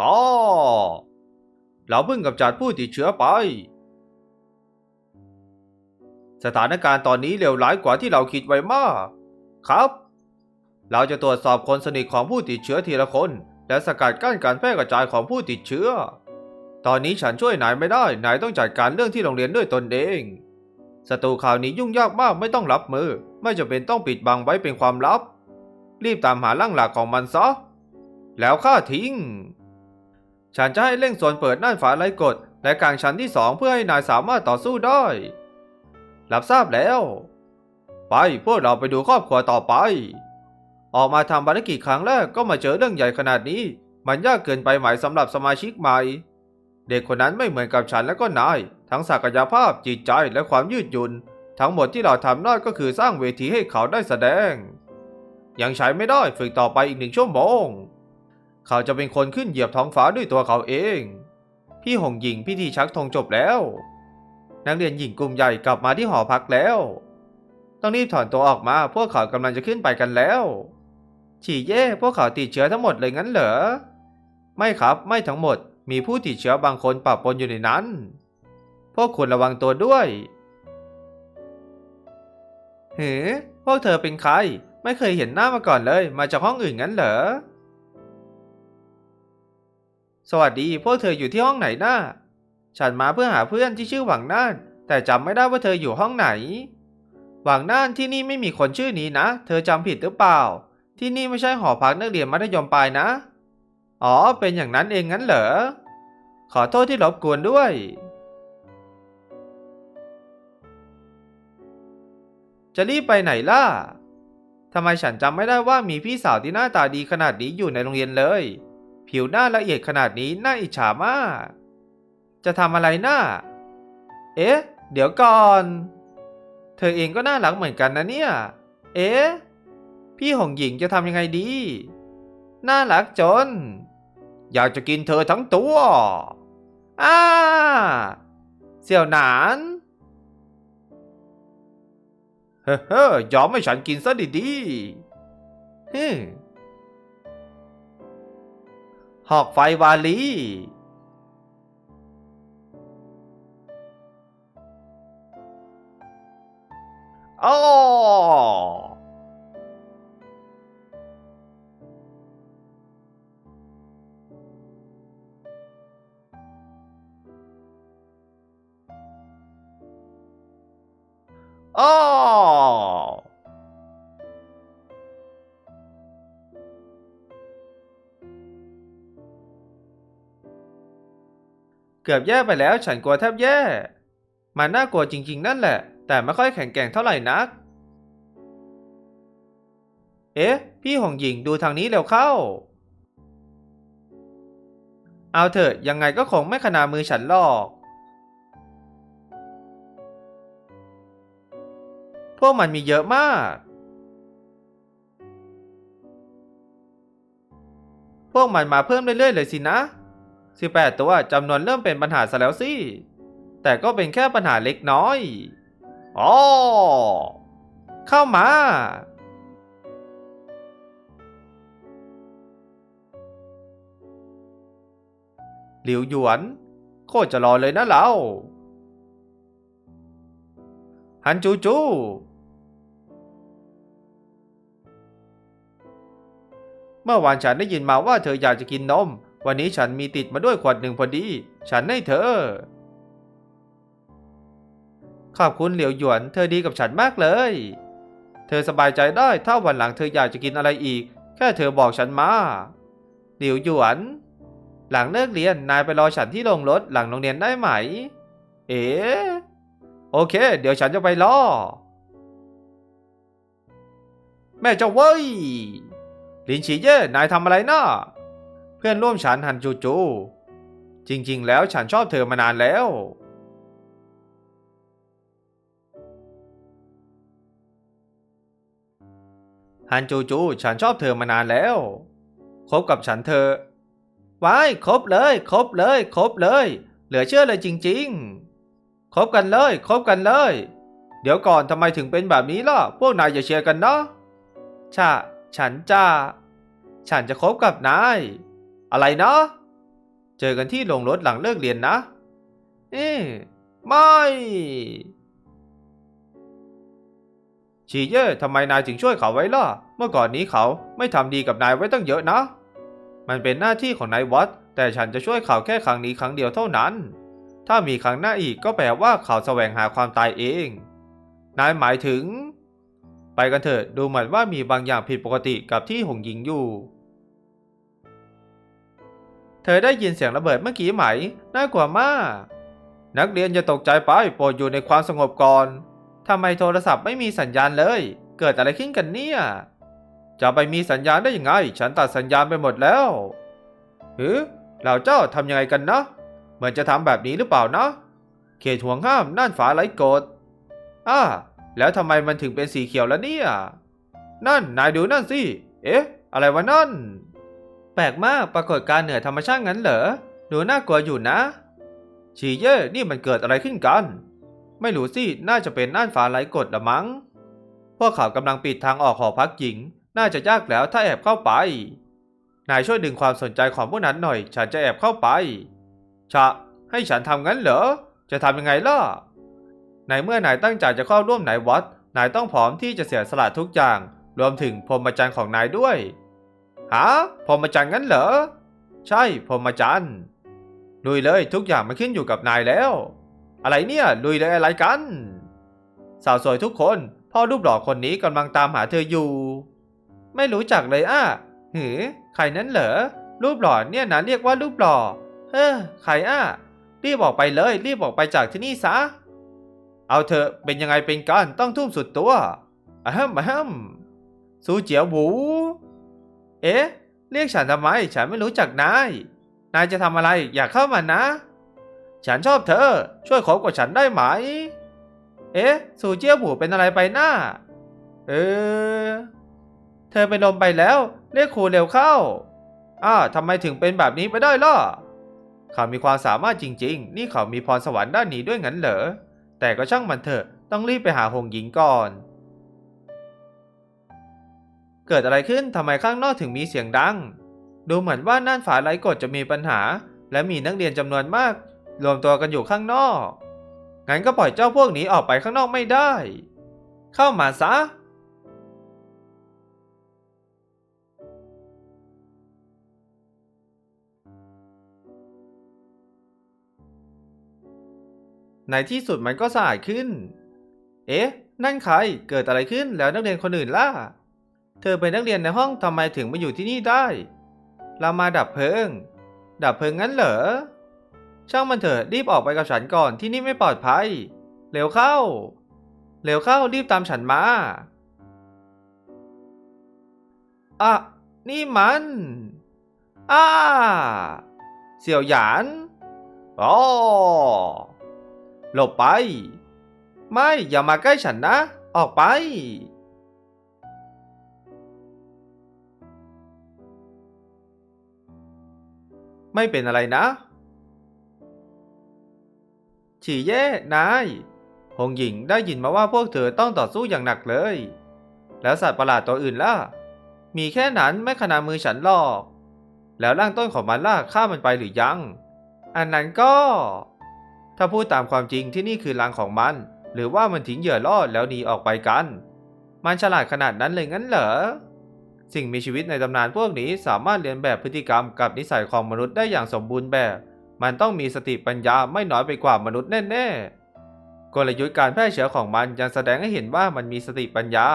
อ๋อเราเพิ่งกำจัดผู้ติดเชื้อไป สถานการณ์ตอนนี้เลวร้ายกว่าที่เราคิดไว้มาก ครับ เราจะตรวจสอบคนสนิทของผู้ติดเชื้อทีละคน และสกัดกั้นการแพร่กระจายของผู้ติดเชื้อ ตอนนี้ฉันช่วยนายไม่ได้ นายต้องจัดการเรื่องที่โรงเรียนด้วยตนเองศัตรูข่าวนี้ยุ่งยากมากไม่ต้องรับมือ ไม่จำเป็นต้องปิดบังไว้เป็นความลับ รีบตามหาร่างหลักของมันซะ แล้วฆ่าทิ้ง ฉันจะให้เร่งส่วนเปิดน่านฝาไร้กฎและกลางชั้นที่สองเพื่อให้นายสามารถต่อสู้ได้ รับทราบแล้ว ไปพวกเราไปดูครอบครัวต่อไป ออกมาทำภารกิจครั้งแรกก็มาเจอเรื่องใหญ่ขนาดนี้ มันยากเกินไปไหมสำหรับสมาชิกใหม่ เด็กคนนั้นไม่เหมือนกับฉันและก็นาย ทั้งศักยภาพจิตใจและความยืดหยุ่นทั้งหมดที่เราทำได้ก็คือสร้างเวทีให้เขาได้แสดง ยังใช้ไม่ได้ฝึกต่อไปอีกหนึ่งชั่วโมง เขาจะเป็นคนขึ้นเหยียบท้องฟ้าด้วยตัวเขาเอง พี่หงหญิงพิธีชักธงจบแล้ว นักเรียนหญิงกลุ่มใหญ่กลับมาที่หอพักแล้ว ต้องรีบถอนตัวออกมา พวกเขากำลังจะขึ้นไปกันแล้ว ฉี่เย่พวกเขาติดเชื้อทั้งหมดเลยงั้นเหรอ ไม่ครับไม่ทั้งหมด มีผู้ติดเชื้อบางคนปะปนอยู่ในนั้น พวกคุณระวังตัวด้วยเฮ้พวกเธอเป็นใคร ไม่เคยเห็นหน้ามาก่อนเลย มาจากห้องอื่นงั้นเหรอ สวัสดี พวกเธออยู่ที่ห้องไหนน่าฉันมาเพื่อหาเพื่อนที่ชื่อหวังน่าน แต่จำไม่ได้ว่าเธออยู่ห้องไหน หวังน่านที่นี่ไม่มีคนชื่อนี้นะ เธอจำผิดหรือเปล่า ที่นี่ไม่ใช่หอพักนักเรียนมัธยมปลายนะ อ๋อ เป็นอย่างนั้นเองงั้นเหรอ ขอโทษที่รบกวนด้วย จะรีบไปไหนล่ะทำไมฉันจำไม่ได้ว่ามีพี่สาวที่หน้าตาดีขนาดนี้อยู่ในโรงเรียนเลย ผิวหน้าละเอียดขนาดนี้น่าอิจฉามาก จะทำอะไรหน่าเอ๊ะ เดี๋ยวก่อน เธอเองก็น่ารักเหมือนกันนะเนี่ย เอ๊ะ พี่หงหญิงจะทำยังไงดี น่ารักจน อยากจะกินเธอทั้งตัว อ้า เสี่ยวหนานเฮ้เฮ้ยอมให้ฉันกินซะดีๆฮึ หอกไฟวาลี เกือบแย่ไปแล้วฉันกลัวแทบแย่ มันน่ากลัวจริง ๆ นั่นแหละ แต่ไม่ค่อยแข็งแกร่งเท่าไหร่นัก เอ๊ะ พี่หงหญิงดูทางนี้เร็วเข้า เอาเถอะยังไงก็คงไม่ขนาดมือฉันหรอก พวกมันมีเยอะมาก พวกมันมาเพิ่มเรื่อยๆเลยสินะ 18 ตัวจำนวนเริ่มเป็นปัญหาซะแล้วสิ แต่ก็เป็นแค่ปัญหาเล็กน้อยอ๋อเข้ามา หลิวหยวน โคตรจะรอเลยนะเรา ฮันจูจู เมื่อวานฉันได้ยินมาว่าเธออยากจะกินนม วันนี้ฉันมีติดมาด้วยขวดหนึ่งพอดี ฉันให้เธอ ขอบคุณเหลียวหยวน เธอดีกับฉันมากเลย เธอสบายใจได้ถ้าวันหลังเธออยากจะกินอะไรอีก แค่เธอบอกฉันมา เหลียวหยวน หลังเลิกเรียนนายไปรอฉันที่โรงรถหลังโรงเรียนได้ไหม เอ๋โอเค เดี๋ยวฉันจะไปรอ แม่เจ้าเว้ยลินฉีเย่นายทำอะไรนะ่ะ พื่อนร่วมฉันหันจูจูจริง ๆ แล้วฉันชอบเธอมานานแล้ว ฮันจูจู ฉันชอบเธอมานานแล้ว คบกับฉันเธอว้ายคบเลย คบเลย คบเลย เหลือเชื่อเลยจริง ๆ คบกันเลย คบกันเลย เดี๋ยวก่อนทำไมถึงเป็นแบบนี้ล่ะ พวกนายอย่าเชียร์กันนะชะฉันจะ ฉันจะคบกับนาย อะไรนะ เจอกันที่โรงรถหลังเลิกเรียนนะ เอ๊ะไม่ ชีเย่ทำไมนายถึงช่วยเขาไว้ล่ะ เมื่อก่อนนี้เขาไม่ทำดีกับนายไว้ตั้งเยอะนะ มันเป็นหน้าที่ของนายวัด แต่ฉันจะช่วยเขาแค่ครั้งนี้ครั้งเดียวเท่านั้น ถ้ามีครั้งหน้าอีกก็แปลว่าเขาแสวงหาความตายเอง นายหมายถึง ไปกันเถอะ ดูเหมือนว่ามีบางอย่างผิดปกติกับที่หงหญิงอยู่ เธอได้ยินเสียงระเบิดเมื่อกี้ไหม น่ากลัวมาก นักเรียนอย่าตกใจไปโปรดอยู่ในความสงบก่อนทำไมโทรศัพท์ไม่มีสัญญาณเลย เกิดอะไรขึ้นกันเนี่ย จะไปมีสัญญาณได้ยังไง ฉันตัดสัญญาณไปหมดแล้วเฮ้เราเจ้าทำยังไงกันนะ เหมือนจะทำแบบนี้หรือเปล่านะ เขตห่วงห้ามน่านฝาไหลกดอ่าแล้วทำไมมันถึงเป็นสีเขียวแล้วเนี่ย นั่นนายดูนั่นสิ เอ๊ะ อะไรวะนั่น แปลกมากปรากฏการณ์เหนือธรรมชาติงั้นเหรอดูน่ากลัวอยู่นะ ชีเย่นี่มันเกิดอะไรขึ้นกัน ไม่รู้สิ น่าจะเป็นน่านฟ้าไหลกดละมั้ง พวกเขากำลังปิดทางออกหอพักหญิง น่าจะยากแล้วถ้าแอบเข้าไป นายช่วยดึงความสนใจของพวกนั้นหน่อย ฉันจะแอบเข้าไป ชะ ให้ฉันทำงั้นเหรอ จะทำยังไงล่ะ ในเมื่อนายตั้งใจจะเข้าร่วมนายวัด นายต้องพร้อมที่จะเสียสละทุกอย่าง รวมถึงพรหมจรรย์ของนายด้วย หาพรหมจรรย์งั้นเหรอ ใช่พรหมจรรย์ลุยเลยทุกอย่างมันขึ้นอยู่กับนายแล้ว อะไรเนี่ยลุยเลยอะไรกัน สาวสวยทุกคน พ่อรูปหล่อคนนี้กำลังตามหาเธออยู่ ไม่รู้จักเลยอะหือใครนั้นเหรอ รูปหล่อเนี่ยนะเรียกว่ารูปหล่อ เฮ้อใครอะรีบออกไปเลย รีบออกไปจากที่นี่ซะ เอาเถอะเป็นยังไงเป็นกันต้องทุ่มสุดตัวอะฮัมอะฮัมซูเจียวหู เอ๊ะ เรียกฉันทำไม ฉันไม่รู้จักนาย นายจะทำอะไรอยากเข้ามานะ ฉันชอบเธอ ช่วยขอกว่าฉันได้ไหม เอ๊ะซูเจียวหวูเป็นอะไรไปหน้า เออ เธอเป็นลมไปแล้ว เรียกครูเร็วเข้า อ้าทำไมถึงเป็นแบบนี้ไปได้ล่ะ เขามีความสามารถจริง ๆ นี่เขามีพรสวรรค์ด้านนี้ด้วยงั้นเหรอ แต่ก็ช่างมันเถอะ ต้องรีบไปหาหงหญิงก่อน เกิดอะไรขึ้นทำไมข้างนอกถึงมีเสียงดัง ดูเหมือนว่าน่านฝาไหลกดจะมีปัญหา และมีนักเรียนจำนวนมาก รวมตัวกันอยู่ข้างนอก งั้นก็ปล่อยเจ้าพวกนี้ออกไปข้างนอกไม่ได้ เข้ามาซะในที่สุดมันก็สะอาดขึ้น เอ๊ะ นั่นใคร เกิดอะไรขึ้นแล้วนักเรียนคนอื่นล่ะ เธอเป็นนักเรียนในห้องทำไมถึงมาอยู่ที่นี่ได้ เรามาดับเพลิง ดับเพลิงงั้นเหรอ ช่างมันเถอะรีบออกไปกับฉันก่อนที่นี่ไม่ปลอดภัย เร็วเข้า เร็วเข้ารีบตามฉันมา อะ นี่มันอ้าเสี่ยวหยานอ๋อหลบไป ไม่อย่ามาใกล้ฉันนะ ออกไป ไม่เป็นอะไรนะ ฉี่เย่นายหงหญิงได้ยินมาว่าพวกเธอต้องต่อสู้อย่างหนักเลย แล้วสัตว์ประหลาดตัวอื่นล่ะ มีแค่นั้นไม่ขนาดมือฉันหรอก แล้วร่างต้นของมันล่ะฆ่ามันไปหรือยัง อันนั้นก็ ถ้าพูดตามความจริงที่นี่คือรังของมัน หรือว่ามันทิ้งเหยื่อล่อแล้วหนีออกไปกัน มันฉลาดขนาดนั้นเลยงั้นเหรอ สิ่งมีชีวิตในตำนานพวกนี้สามารถเรียนแบบพฤติกรรมกับนิสัยของมนุษย์ได้อย่างสมบูรณ์แบบ มันต้องมีสติปัญญาไม่น้อยไปกว่ามนุษย์แน่ๆ กลยุทธ์การแพร่เชื้อของมันยังแสดงให้เห็นว่ามันมีสติปัญญา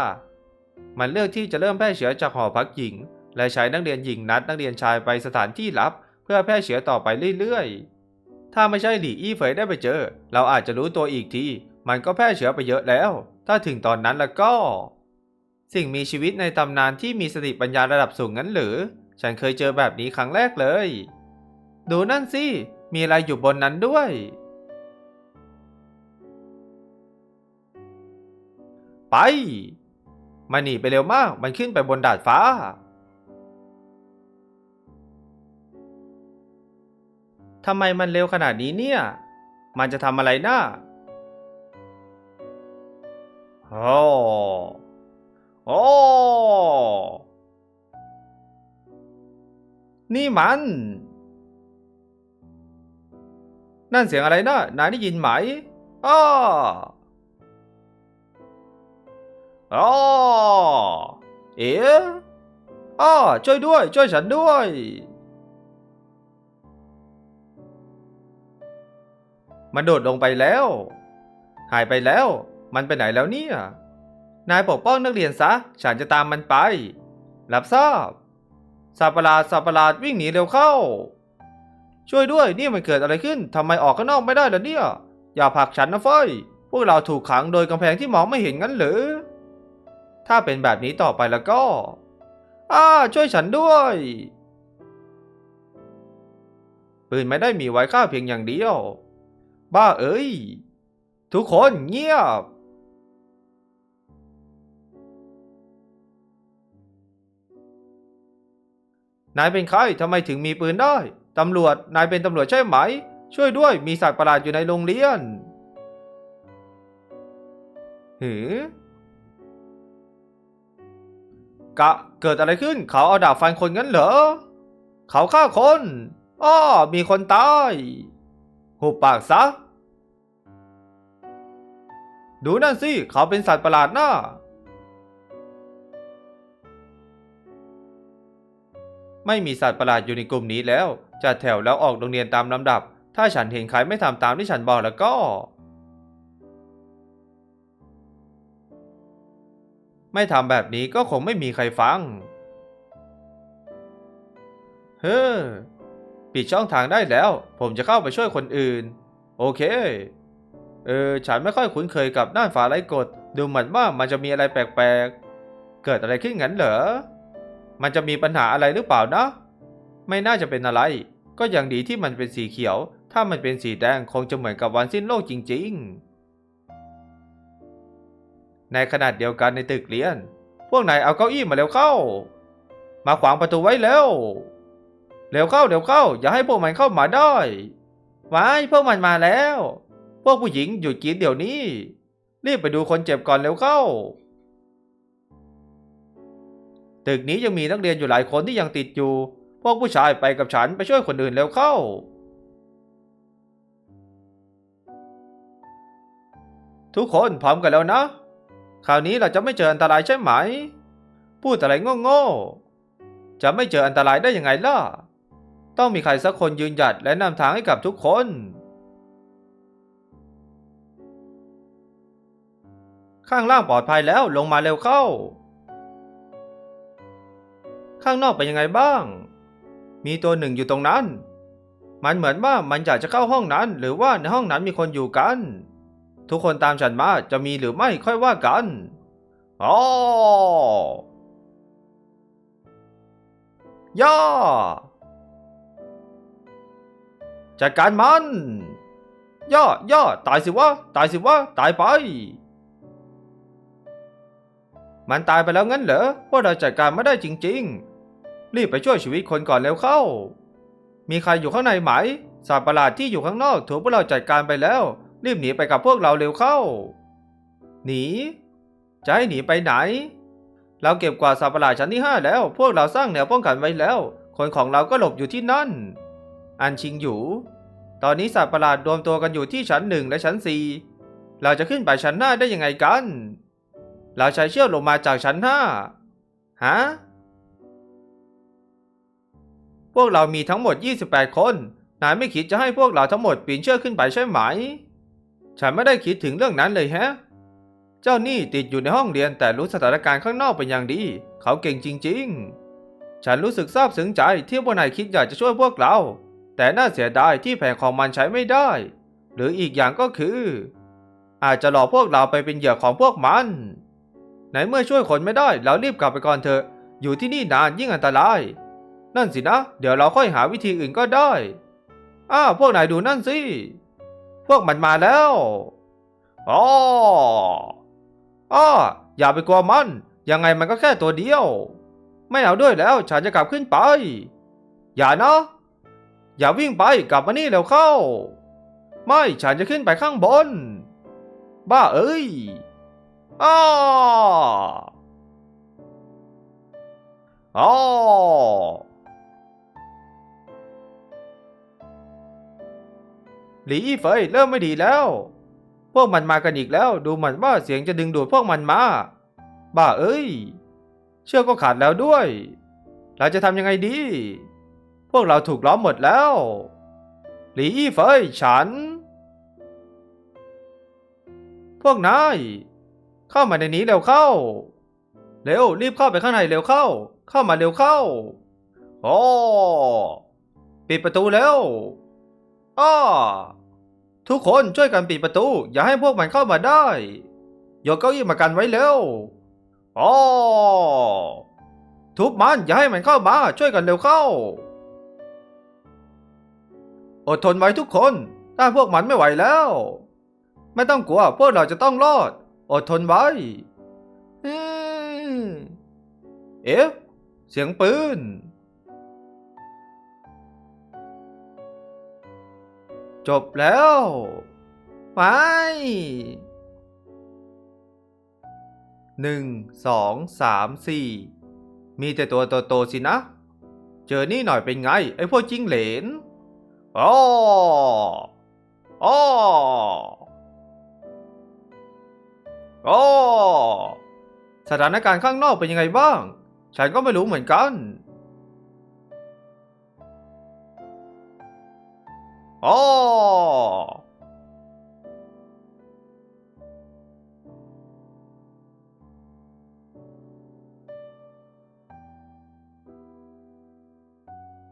มันเลือกที่จะเริ่มแพร่เชื้อจากหอพักหญิง และใช้นักเรียนหญิงนัดนักเรียนชายไปสถานที่ลับ เพื่อแพร่เชื้อต่อไปเรื่อยๆ ถ้าไม่ใช่หลี่อี้เฟยได้ไปเจอ เราอาจจะรู้ตัวอีกที มันก็แพร่เชื้อไปเยอะแล้ว ถ้าถึงตอนนั้นแล้วก็ สิ่งมีชีวิตในตำนานที่มีสติปัญญาระดับสูงงั้นหรือ ฉันเคยเจอแบบนี้ครั้งแรกเลย ดูนั่นสิ มีอะไรอยู่บนนั้นด้วย ไป มันหนีไปเร็วมาก มันขึ้นไปบนดาดฟ้า ทำไมมันเร็วขนาดนี้เนี่ย มันจะทำอะไรนะ่าโอ้ โอ้ นี่มัน นั่นเสียงอะไรนะ นายได้ยินไหมอ้ออ้อเอ๋อ้อช่วยด้วย ช่วยฉันด้วย มันโดดลงไปแล้ว หายไปแล้ว มันไปไหนแล้วเนี่ย นายปกป้องนักเรียนซะ ฉันจะตามมันไป รับทราบสัตว์ประหลาดสัตว์ประหลาดวิ่งหนีเร็วเข้า ช่วยด้วยนี่มันเกิดอะไรขึ้นทำไมออกข้างนอกไม่ได้ล่ะเนี่ย อย่าผลักฉันนะเฟยพวกเราถูกขังโดยกำแพงที่มองไม่เห็นงั้นหรือ ถ้าเป็นแบบนี้ต่อไปแล้วก็อ้าช่วยฉันด้วยปืนไม่ได้มีไว้ค่าเพียงอย่างเดียว บ้าเอ้ย ทุกคนเงียบ นายเป็นใครทำไมถึงมีปืนได้ ตำรวจ นายเป็นตำรวจใช่ไหม ช่วยด้วย มีสัตว์ประหลาดอยู่ในโรงเรียน หือกะ เกิดอะไรขึ้น เขาเอาดาบฟันคนงั้นเหรอ เขาฆ่าคนอ้อมีคนตาย หุบปากซะ ดูนั่นสิ เขาเป็นสัตว์ประหลาดน่า ไม่มีสัตว์ประหลาดอยู่ในกลุ่มนี้แล้ว จัดแถวแล้วออกโรงเรียนตามลำดับ ถ้าฉันเห็นใครไม่ทำตามที่ฉันบอกแล้วก็ ไม่ทำแบบนี้ก็คงไม่มีใครฟัง เฮ้อ ปิดช่องทางได้แล้ว ผมจะเข้าไปช่วยคนอื่น โอเค เออ ฉันไม่ค่อยคุ้นเคยกับน่านฟ้าไร้กฎ ดูเหมือนว่ามันจะมีอะไรแปลกๆ เกิดอะไรขึ้นงั้นเหรอ มันจะมีปัญหาอะไรหรือเปล่านะ ไม่น่าจะเป็นอะไร ก็ยังดีที่มันเป็นสีเขียว ถ้ามันเป็นสีแดงคงจะเหมือนกับวันสิ้นโลกจริง ๆ ในขนาดเดียวกันในตึกเรียน พวกนายเอาเก้าอี้มาเร็วเข้า มาขวางประตูไว้เร็วเร็วเข้าเร็วเข้า อย่าให้พวกมันเข้ามาได้ไว้พวกมันมาแล้ว พวกผู้หญิงหยุดกรีดเดี๋ยวนี้ รีบไปดูคนเจ็บก่อนเร็วเข้า ตึกนี้ยังมีนักเรียนอยู่หลายคนที่ยังติดอยู่ พวกผู้ชายไปกับฉันไปช่วยคนอื่นเร็วเข้า ทุกคนพร้อมกันแล้วนะ คราวนี้เราจะไม่เจออันตรายใช่ไหม พูดอะไรโง่ๆ จะไม่เจออันตรายได้ยังไงล่ะ ต้องมีใครสักคนยืนหยัดและนำทางให้กับทุกคนข้างล่างปลอดภัยแล้วลงมาเร็วเข้า ข้างนอกเป็นยังไงบ้าง มีตัวหนึ่งอยู่ตรงนั้น มันเหมือนว่ามันอยากจะเข้าห้องนั้น หรือว่าในห้องนั้นมีคนอยู่กัน ทุกคนตามฉันมาจะมีหรือไม่ค่อยว่ากันอ๋อย่าจัดการมัน ย่าย่าตายสิวะ ตายสิวะ ตายไป มันตายไปแล้วงั้นเหรอพวกเราจัดการไม่ได้จริง ๆ รีบไปช่วยชีวิตคนก่อนเร็วเข้า มีใครอยู่ข้างในไหมสัตว์ประหลาดที่อยู่ข้างนอกถูกพวกเราจัดการไปแล้ว รีบหนีไปกับพวกเราเร็วเข้า หนี จะให้หนีไปไหน เราเก็บกวาดสัตว์ประหลาดชั้นที่ห้าแล้ว พวกเราสร้างแนวป้องกันไว้แล้ว คนของเราก็หลบอยู่ที่นั่น อันชิงอยู่ ตอนนี้สัตว์ประหลาดรวมตัวกันอยู่ที่ชั้นหนึ่งและชั้นสี่เราจะขึ้นไปชั้นหน้าได้ยังไงกัน เราใช้เชือกลงมาจากชั้นห้าฮะ พวกเรามีทั้งหมด 28 คน นายไม่คิดจะให้พวกเราทั้งหมดปีนเชือกขึ้นไปใช่ไหม ฉันไม่ได้คิดถึงเรื่องนั้นเลยแฮะ เจ้านี่ติดอยู่ในห้องเรียนแต่รู้สถานการณ์ข้างนอกเป็นอย่างดี เขาเก่งจริง ๆ ฉันรู้สึกซาบซึ้งใจที่พวกนายคิดอยากจะช่วยพวกเรา แต่น่าเสียดายที่แผนของมันใช้ไม่ได้ หรืออีกอย่างก็คือ อาจจะหลอกพวกเราไปเป็นเหยื่อของพวกมันไหนเมื่อช่วยคนไม่ได้ เรารีบกลับไปก่อนเถอะ อยู่ที่นี่นานยิ่งอันตราย นั่นสินะ เดี๋ยวเราค่อยหาวิธีอื่นก็ได้ อ้าวพวกนายดูนั่นสิ พวกมันมาแล้วอ๋ออ้ออย่าไปกลัวมัน ยังไงมันก็แค่ตัวเดียว ไม่เอาด้วยแล้ว ฉันจะกลับขึ้นไป อย่านะ อย่าวิ่งไปกลับมานี่เร็วเข้า ไม่ฉันจะขึ้นไปข้างบน บ้าเอ้ยอ้าอ๋ หลีอี้เฟยเริ่มไม่ดีแล้ว พวกมันมากันอีกแล้ว ดูเหมือนว่าเสียงจะดึงดูดพวกมันมา บ้าเอ้ย เชือกก็ขาดแล้วด้วย เราจะทำยังไงดี พวกเราถูกล้อมหมดแล้ว หลีอี้เฟยฉัน พวกนาย เข้ามาในนี้เร็วเข้า เร็วรีบเข้าไปข้างในเร็วเข้า เข้ามาเร็วเข้า โอ้ ปิดประตูเร็ว อ้อทุกคนช่วยกันปิดประตู อย่าให้พวกมันเข้ามาได้ยกเก้าอี้มากันไว้เร็วโอ้ทุบมันอย่าให้มันเข้ามา ช่วยกันเร็วเข้า อดทนไว้ทุกคนต้าพวกมันไม่ไหวแล้ว ไม่ต้องกลัว พวกเราจะต้องรอด อดทนไว้อเอ๊ะเสียงปืน จบแล้ว ไปหนึ่งสองสามสี่มีแต่ตัวโตๆสินะ เจอนี่หน่อยเป็นไง ไอ้พวกจิ้งเหลนอ๋ออ๋ออ๋อสถานการณ์ข้างนอกเป็นยังไงบ้าง ฉันก็ไม่รู้เหมือนกัน อ๋อ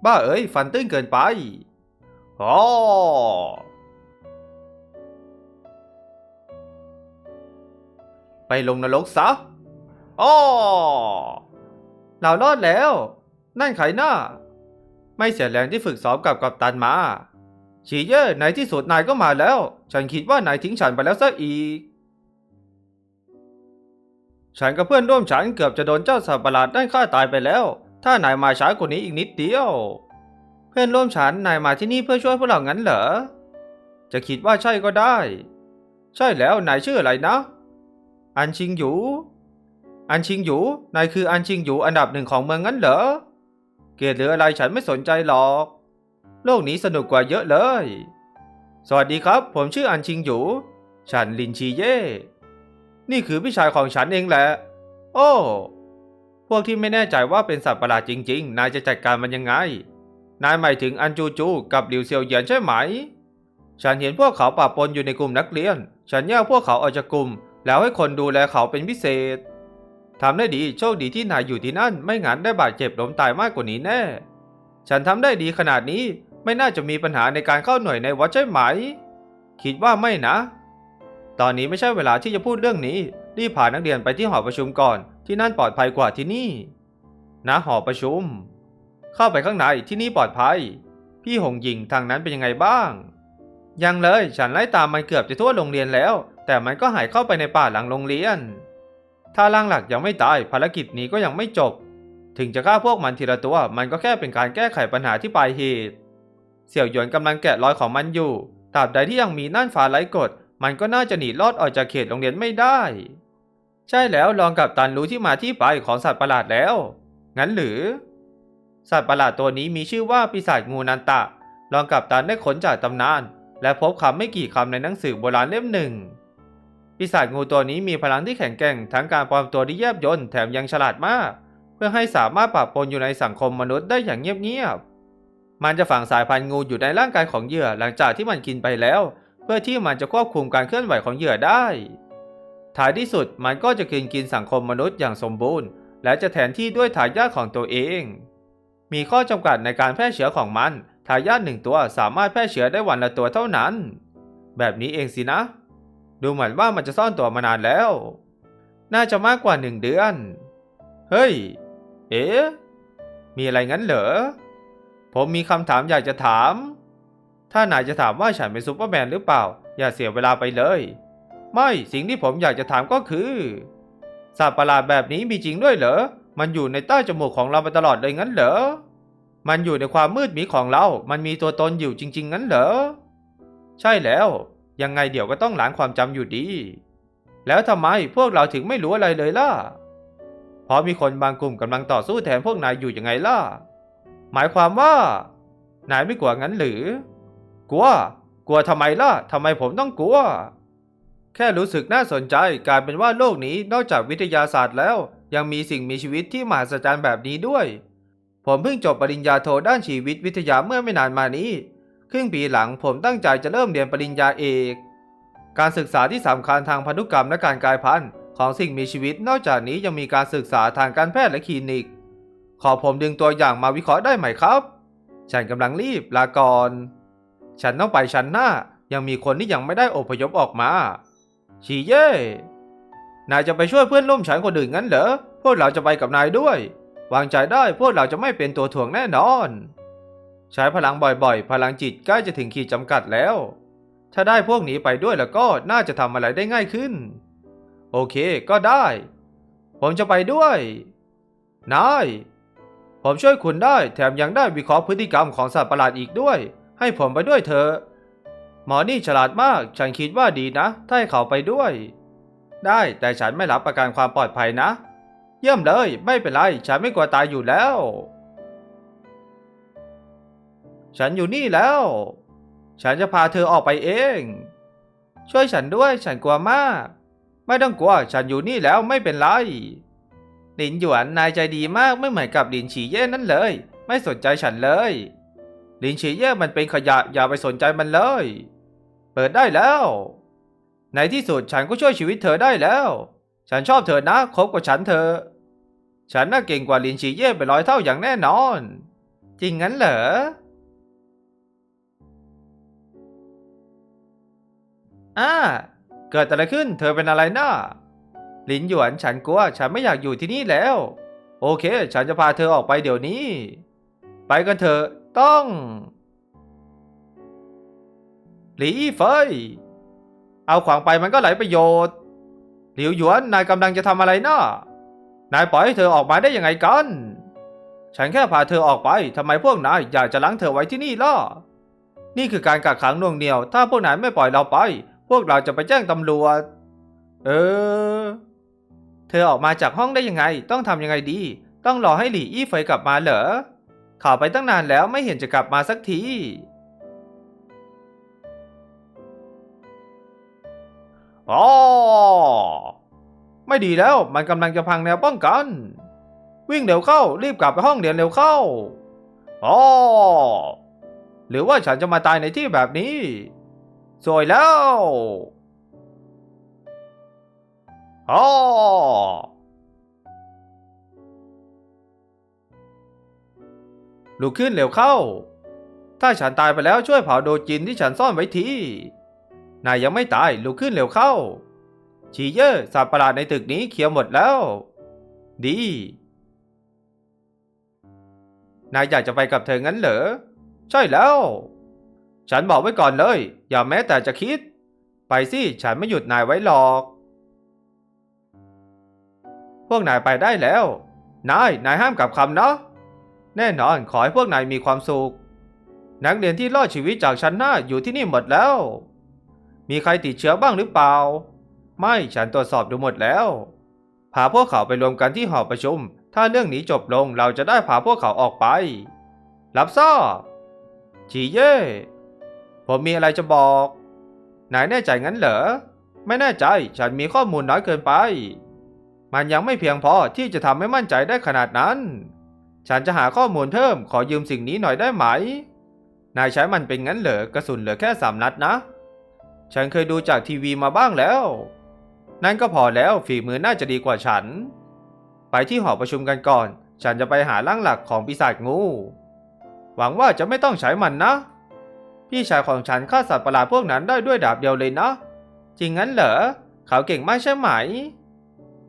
บ้าเอ้ย ฟันตื้นเกินไปอ๋อไปลงนรกซะอ๋อเรารอดแล้ว นั่นใครหน้า ไม่เสียแรงที่ฝึกซ้อมกับกัปตันมา ชีเย่ในที่สุดนายก็มาแล้ว ฉันคิดว่านายทิ้งฉันไปแล้วซะอีก ฉันกับเพื่อนร่วมฉันเกือบจะโดนเจ้าสัตว์ประหลาดนั่นฆ่าตายไปแล้ว ถ้านายมาช้ากว่านี้อีกนิดเดียว เพื่อนร่วมฉันนายมาที่นี่เพื่อช่วยพวกเรางั้นเหรอ จะคิดว่าใช่ก็ได้ ใช่แล้วนายชื่ออะไรนะ อันชิงหยูอันชิงหยูนายคืออันชิงหยูอันดับหนึ่งของเมืองงั้นเหรอ เกียดหรืออะไรฉันไม่สนใจหรอก โลกนี้สนุกกว่าเยอะเลย สวัสดีครับ ผมชื่ออันชิงหยู ฉันลินชีเย่ นี่คือพี่ชายของฉันเองแหละ โอ้ พวกที่ไม่แน่ใจว่าเป็นสัตว์ประหลาดจริง ๆ นายจะจัดการมันยังไง นายหมายถึงอันจูจูกับหลิวเซียวเหยียนใช่ไหม ฉันเห็นพวกเขาปะปนอยู่ในกลุ่มนักเรียน ฉันแยกพวกเขาออกจากกลุ่ม แล้วให้คนดูแลเขาเป็นพิเศษทำได้ดีโชคดีที่นายอยู่ที่นั่น ไม่งั้นได้บาดเจ็บล้มตายมากกว่านี้แน่ ฉันทำได้ดีขนาดนี้ ไม่น่าจะมีปัญหาในการเข้าหน่วยในวัดใช่ไหม คิดว่าไม่นะ ตอนนี้ไม่ใช่เวลาที่จะพูดเรื่องนี้ รีบพานักเรียนไปที่หอประชุมก่อน ที่นั่นปลอดภัยกว่าที่นี่ณหอประชุม เข้าไปข้างในที่นี่ปลอดภัย พี่หงหญิงทางนั้นเป็นยังไงบ้าง ยังเลยฉันไล่ตามมันเกือบจะทั่วโรงเรียนแล้ว แต่มันก็หายเข้าไปในป่าหลังโรงเรียน ถ้าร่างหลักยังไม่ตายภารกิจนี้ก็ยังไม่จบ ถึงจะฆ่าพวกมันทีละตัว มันก็แค่เป็นการแก้ไขปัญหาที่ปลายเหตุ เสี่ยวหยวนกำลังแกะรอยของมันอยู่ ตราบใดที่ยังมีน่านฟ้าไร้กฎ มันก็น่าจะหนีรอดออกจากเขตโรงเรียนไม่ได้ ใช่แล้วลองกับตันรู้ที่มาที่ไปของสัตว์ประหลาดแล้ว งั้นหรือ สัตว์ประหลาดตัวนี้มีชื่อว่าปีศาจงูนันตะ ลองกับตันได้ค้นจากตำนาน และพบคำไม่กี่คำในหนังสือโบราณเล่มหนึ่ง ปีศาจงูตัวนี้มีพลังที่แข็งแกร่งทั้งการปลอมตัวที่แยบยลแถมยังฉลาดมาก เพื่อให้สามารถปรับปนอยู่ในสังคมมนุษย์ได้อย่างเงียบๆ มันจะฝังสายพันธุ์งูอยู่ในร่างกายของเหยื่อหลังจากที่มันกินไปแล้ว เพื่อที่มันจะควบคุมการเคลื่อนไหวของเหยื่อได้ ท้ายที่สุดมันก็จะกินกินสังคมมนุษย์อย่างสมบูรณ์ และจะแทนที่ด้วยทายาทของตัวเอง มีข้อจำกัดในการแพร่เชื้อของมันทายาทหนึ่งตัวสามารถแพร่เชื้อได้วันละตัวเท่านั้น แบบนี้เองสินะ ดูเหมือนว่ามันจะซ่อนตัวมานานแล้ว น่าจะมากกว่าหนึ่งเดือน เฮ้ย เอ๊ะ มีอะไรงั้นเหรอ ผมมีคำถามอยากจะถาม ถ้านายจะถามว่าฉันเป็นซูเปอร์แมนหรือเปล่า อย่าเสียเวลาไปเลย ไม่สิ่งที่ผมอยากจะถามก็คือสัตว์ประหลาดแบบนี้มีจริงด้วยเหรอ มันอยู่ในใต้จมูกของเรามาตลอดเลยงั้นเหรอ มันอยู่ในความมืดมิดของเรา มันมีตัวตนอยู่จริง ๆ งั้นเหรอ ใช่แล้ว ยังไงเดี๋ยวก็ต้องล้างความจำอยู่ดี แล้วทำไมพวกเราถึงไม่รู้อะไรเลยล่ะ เพราะมีคนบางกลุ่มกำลังต่อสู้แทนพวกนายอยู่ยังไงล่ะ หมายความว่า นายไม่กลัวงั้นหรือ กลัว กลัวทำไมล่ะทำไมผมต้องกลัว แค่รู้สึกน่าสนใจกลายเป็นว่าโลกนี้นอกจากวิทยาศาสตร์แล้ว ยังมีสิ่งมีชีวิตที่มหัศจรรย์แบบนี้ด้วย ผมเพิ่งจบปริญญาโทด้านชีวิตวิทยาเมื่อไม่นานมานี้ ครึ่งปีหลังผมตั้งใจจะเริ่มเรียนปริญญาเอกการศึกษาที่สำคัญทางพันธุกรรมและการกลายพันธุ์ของสิ่งมีชีวิต นอกจากนี้ยังมีการศึกษาทางการแพทย์และคลินิก ขอผมดึงตัวอย่างมาวิเคราะห์ได้ไหมครับ ฉันกำลังรีบลาก่อน ฉันต้องไปชั้นหน้า ยังมีคนที่ยังไม่ได้อพยพออกมา ชีเย่ นายจะไปช่วยเพื่อนร่วมชั้นคนอื่นงั้นเหรอ พวกเราจะไปกับนายด้วย วางใจได้พวกเราจะไม่เป็นตัวถ่วงแน่นอน ใช้พลังบ่อยๆ พลังจิตใกล้จะถึงขีดจำกัดแล้ว ถ้าได้พวกนี้ไปด้วยแล้วก็น่าจะทำอะไรได้ง่ายขึ้น โอเคก็ได้ ผมจะไปด้วย นาย ผมช่วยคุณได้แถมยังได้วิเคราะห์พฤติกรรมของสัตว์ประหลาดอีกด้วย ให้ผมไปด้วยเถอะหมอนี่ฉลาดมาก ฉันคิดว่าดีนะ ถ้าให้เขาไปด้วย ได้แต่ฉันไม่รับประกันความปลอดภัยนะ เยี่ยมเลย ไม่เป็นไร ฉันไม่กลัวตายอยู่แล้ว ฉันอยู่นี่แล้ว ฉันจะพาเธอออกไปเอง ช่วยฉันด้วย ฉันกลัวมาก ไม่ต้องกลัว ฉันอยู่นี่แล้วไม่เป็นไร หลินหยวนนายใจดีมากไม่เหมือนกับหลินฉีเย่นั่นเลย ไม่สนใจฉันเลย หลินฉีเย่มันเป็นขยะอย่าไปสนใจมันเลย เปิดได้แล้ว ในที่สุดฉันก็ช่วยชีวิตเธอได้แล้ว ฉันชอบเธอนะคบกับฉันเธอ ฉันน่าเก่งกว่าหลินฉีเย่ไปร้อยเท่าอย่างแน่นอน จริงงั้นเหรออ่าเกิดอะไรขึ้น เธอเป็นอะไรนะ่า หลินหยวนฉันกลัวฉันไม่อยากอยู่ที่นี่แล้ว โอเค ฉันจะพาเธอออกไปเดี๋ยวนี้ ไปกันเถอะต้อง หลีเฟยเอาขวางไปมันก็ไหลประโยชน์ หลิวหยวนนายกำลังจะทำอะไรนะนายปล่อยให้เธอออกมาได้ยังไงกัน ฉันแค่พาเธอออกไปทำไมพวกนายอยากจะล้างเธอไว้ที่นี่ล่ะ นี่คือการกักขังน่วงเหนียว ถ้าพวกนายไม่ปล่อยเราไป พวกเราจะไปแจ้งตำรวจ เออ เธอออกมาจากห้องได้ยังไง ต้องทำยังไงดี ต้องรอให้หลี่อี้เฟยกลับมาเหรอข่าวไปตั้งนานแล้วไม่เห็นจะกลับมาสักที อ๋อ ไม่ดีแล้วมันกำลังจะพังแนวป้องกัน วิ่งเร็วเข้า รีบกลับไปห้องเรียนเร็วเข้า อ๋อ หรือว่าฉันจะมาตายในที่แบบนี้ สวยแล้ว อ๋อลุกขึ้นเร็วเข้า ถ้าฉันตายไปแล้วช่วยเผาโดจินที่ฉันซ่อนไว้ทีนายยังไม่ตายลุกขึ้นเร็วเข้า ชีเยอร์สัตว์ประหลาดในตึกนี้เคลียร์หมดแล้ว ดี นายอยากจะไปกับเธองั้นเหรอ ใช่แล้ว ฉันบอกไว้ก่อนเลย อย่าแม้แต่จะคิด ไปสิ ฉันไม่หยุดนายไว้หรอก พวกนายไปได้แล้ว นาย นายห้ามกลับคำนะ แน่นอนขอให้พวกนายมีความสุข นักเรียนที่รอดชีวิตจากชั้นหน้าอยู่ที่นี่หมดแล้ว มีใครติดเชื้อบ้างหรือเปล่า ไม่ฉันตรวจสอบดูหมดแล้ว พาพวกเขาไปรวมกันที่หอประชุม ถ้าเรื่องนี้จบลงเราจะได้พาพวกเขาออกไป รับทราบจีเย่ผมมีอะไรจะบอก นายแน่ใจงั้นเหรอ ไม่แน่ใจ ฉันมีข้อมูลน้อยเกินไป มันยังไม่เพียงพอที่จะทำให้มั่นใจได้ขนาดนั้น ฉันจะหาข้อมูลเพิ่มขอยืมสิ่งนี้หน่อยได้ไหม นายใช้มันเป็นงั้นเหรอกระสุนเหลือแค่สามนัดนะ ฉันเคยดูจากทีวีมาบ้างแล้ว นั่นก็พอแล้วฝีมือน่าจะดีกว่าฉัน ไปที่หอประชุมกันก่อน ฉันจะไปหาร่างหลักของปีศาจงู หวังว่าจะไม่ต้องใช้มันนะ พี่ชายของฉันฆ่าสัตว์ประหลาดพวกนั้นได้ด้วยดาบเดียวเลยนะ จริงงั้นเหรอ เขาเก่งมากใช่ไหม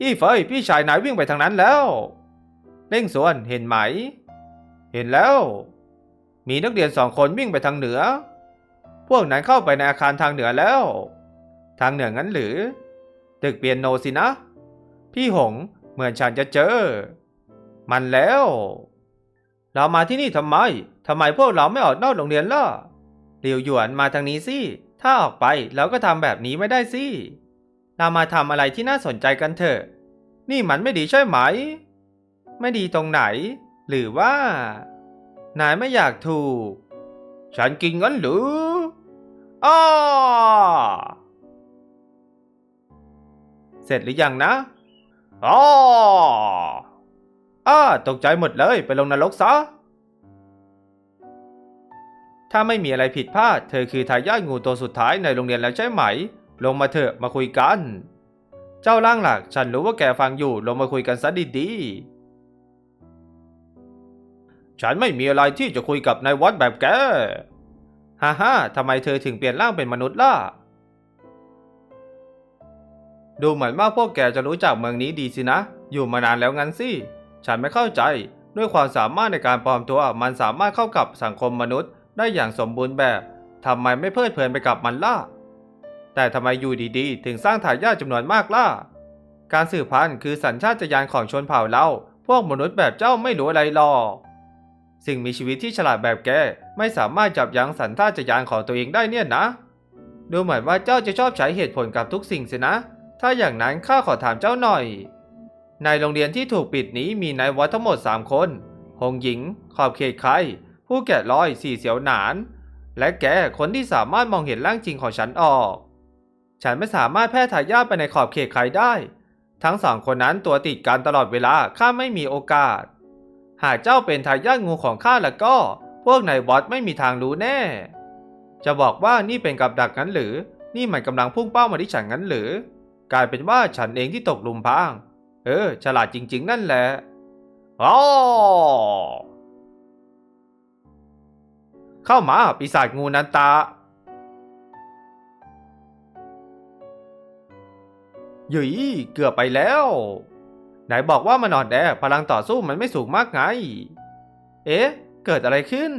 อีเฟยพี่ชายนายวิ่งไปทางนั้นแล้วเร่งสวนเห็นไหม เห็นแล้ว มีนักเรียนสองคนวิ่งไปทางเหนือ พวกนั้นเข้าไปในอาคารทางเหนือแล้ว ทางเหนืองั้นหรือ ตึกเปียนโนสินะ พี่หงเหมือนฉันจะเจอ มันแล้ว เรามาที่นี่ทำไมทำไมพวกเราไม่ออกนอกโรงเรียนล่ะหลิวหยวนมาทางนี้สิ ถ้าออกไปเราก็ทำแบบนี้ไม่ได้สิ เรามาทำอะไรที่น่าสนใจกันเถอะ นี่มันไม่ดีใช่ไหม ไม่ดีตรงไหน หรือว่า นายไม่อยากถูก ฉันกินงั้นหรืออ้าเสร็จหรือยังนะอ้าอ้าตกใจหมดเลยไปลงนรกซะ ถ้าไม่มีอะไรผิดพลาด เธอคือทายาทงูตัวสุดท้ายในโรงเรียนแล้วใช่ไหม ลงมาเถอะมาคุยกัน เจ้าร่างหลัก ฉันรู้ว่าแกฟังอยู่ ลงมาคุยกันซะดีๆ ฉันไม่มีอะไรที่จะคุยกับนายวัดแบบแก ฮ่าฮ่าทำไมเธอถึงเปลี่ยนร่างเป็นมนุษย์ล่ะ ดูเหมือนว่าพวกแกจะรู้จักเมืองนี้ดีสินะ อยู่มานานแล้วงั้นสิ ฉันไม่เข้าใจ ด้วยความสามารถในการปลอมตัว มันสามารถเข้ากับสังคมมนุษย์ได้อย่างสมบูรณ์แบบ ทำไมไม่เพลิดเพลินไปกับมันล่ะ แต่ทำไมอยู่ดีๆ ถึงสร้างทายาทจำนวนมากล่ะ การสืบพันธุ์คือสัญชาตญาณของชนเผ่าเราพวกมนุษย์แบบเจ้าไม่รู้อะไรหรอก สิ่งมีชีวิตที่ฉลาดแบบแกไม่สามารถจับยั้งสัญชาตญาณของตัวเองได้เนี่ยนะ ดูเหมือนว่าเจ้าจะชอบใช้เหตุผลกับทุกสิ่งสินะ ถ้าอย่างนั้นข้าขอถามเจ้าหน่อย ในโรงเรียนที่ถูกปิดนี้มีนายวัดทั้งหมด 3 คน หงหญิง ขอบเขตใคร ผู้แกะรอย สี่เสียวหนาน และแกคนที่สามารถมองเห็นร่างจริงของฉันออก ฉันไม่สามารถแพร่ทายาทไปในขอบเขตใครได้ ทั้งสองคนนั้นตัวติดกันตลอดเวลาข้าไม่มีโอกาส หากเจ้าเป็นทายาทงูของข้าแล้วก็ พวกนายวัดไม่มีทางรู้แน่ จะบอกว่านี่เป็นกับดักงั้นหรือ นี่มันกำลังพุ่งเป้ามาที่ฉันงั้นหรือ กลายเป็นว่าฉันเองที่ตกหลุมพราง เออ ฉลาดจริง ๆ นั่นแหละอ๋อเข้ามาปีศาจงูนันตา ยุยเกือบไปแล้ว ไหนบอกว่ามันอ่อนแอพลังต่อสู้มันไม่สูงมากไง เอ๊ะ เกิดอะไรขึ้น